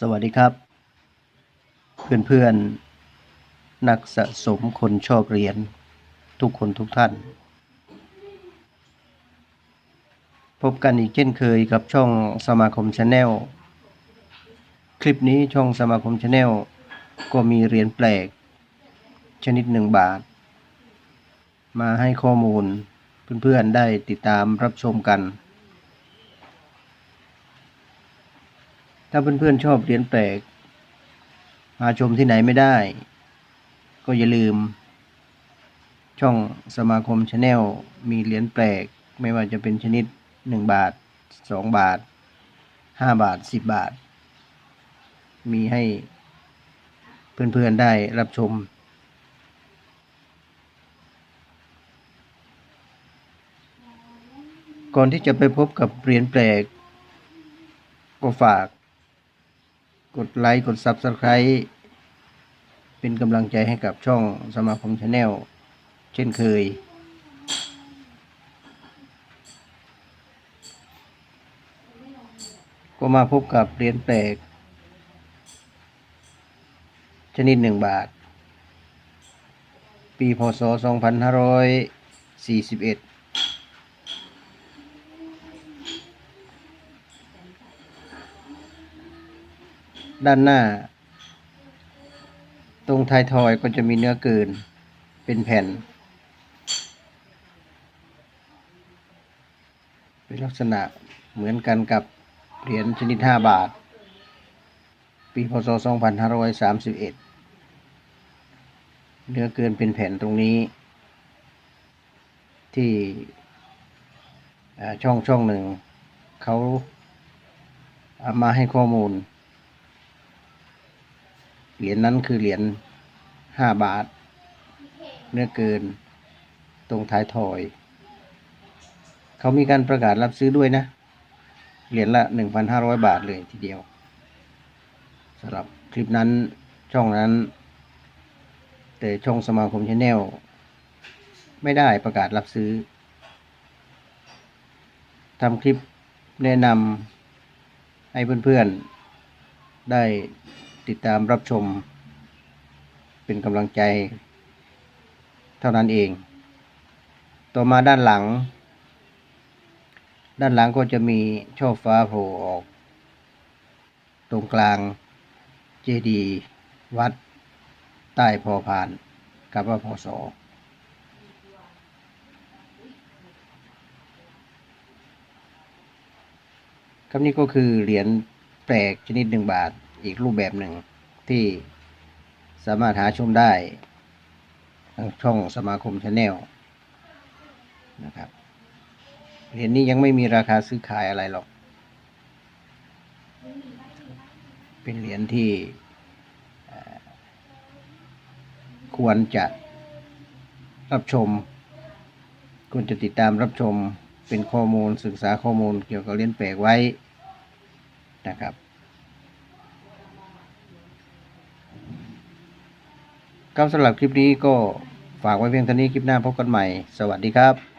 สวัสดีครับ เพื่อนๆ นักสะสมคนชอบเหรียญทุกคนทุกท่าน พบกันอีกเช่นเคยกับช่องสมาคมชาแนลคลิปนี้ช่องสมาคมชาแนลก็มีเหรียญแปลก ชนิดหนึ่งบาท มาให้ข้อมูลเพื่อนๆ ได้ติดตามรับชมกัน ถ้าเพื่อนๆชอบเหรียญแปลกหาชมที่ไหนไม่ได้ ก็อย่าลืม ช่องสมาคมชาแนลมีเหรียญแปลก ไม่ว่าจะเป็นชนิด 1 บาท 2 บาท 5 บาท 10 บาท มีให้เพื่อนๆได้รับชมก่อนที่จะไปพบกับเหรียญแปลก ก็ฝาก กดไลค์กด Subscribe เป็นกำลังใจให้กับช่องสมาคมชาแนลเช่นเคย ก็มาพบกับเหรียญแปลก ชนิดหนึ่งบาท ปีพศ 2541 ด้านหน้า ตรงท้ายทอยก็จะมีเนื้อเกินเป็นแผ่น เป็นลักษณะเหมือนกันกับเหรียญชนิด 5 บาท ปีพศ 2531 เนื้อเกินเป็นแผ่นตรงนี้ ที่ช่องช่องหนึ่ง เขาเอามาให้ข้อมูล เหรียญนั้นคือเหรียญห้าบาท เนื้อเกิน ตรงท้ายถอย เขามีการประกาศรับซื้อด้วยนะ เหรียญละหนึ่งพันห้าร้อยบาทเลยทีเดียวสำหรับคลิปนั้นช่องนั้น แต่ช่องสมาคมชาแนลไม่ได้ประกาศรับซื้อทำคลิปแนะนำให้เพื่อนๆได้ ติดตามรับชม เป็นกำลังใจ เท่านั้นเอง ต่อมาด้านหลัง ด้านหลังก็จะมีช่อฟ้าโผล่ออก ตรงกลางเจดีย์วัด ใต้พอพานกับว่าพอสอครับนี่ก็คือเหรียญแปลกชนิดหนึ่งบาท อีกรูปแบบหนึ่งที่สามารถหาชมได้ทางช่องสมาคมชาแนลนะครับเหรียญนี้ยังไม่มีราคาซื้อขายอะไรหรอก เป็นเหรียญที่ควรจะรับชม ควรจะติดตามรับชมเป็นข้อมูลศึกษาข้อมูลเกี่ยวกับเหรียญแปลกไว้นะครับ ครับสำหรับคลิปนี้ก็ฝากไว้เพียงเท่านี้คลิปหน้าพบกันใหม่ สวัสดีครับ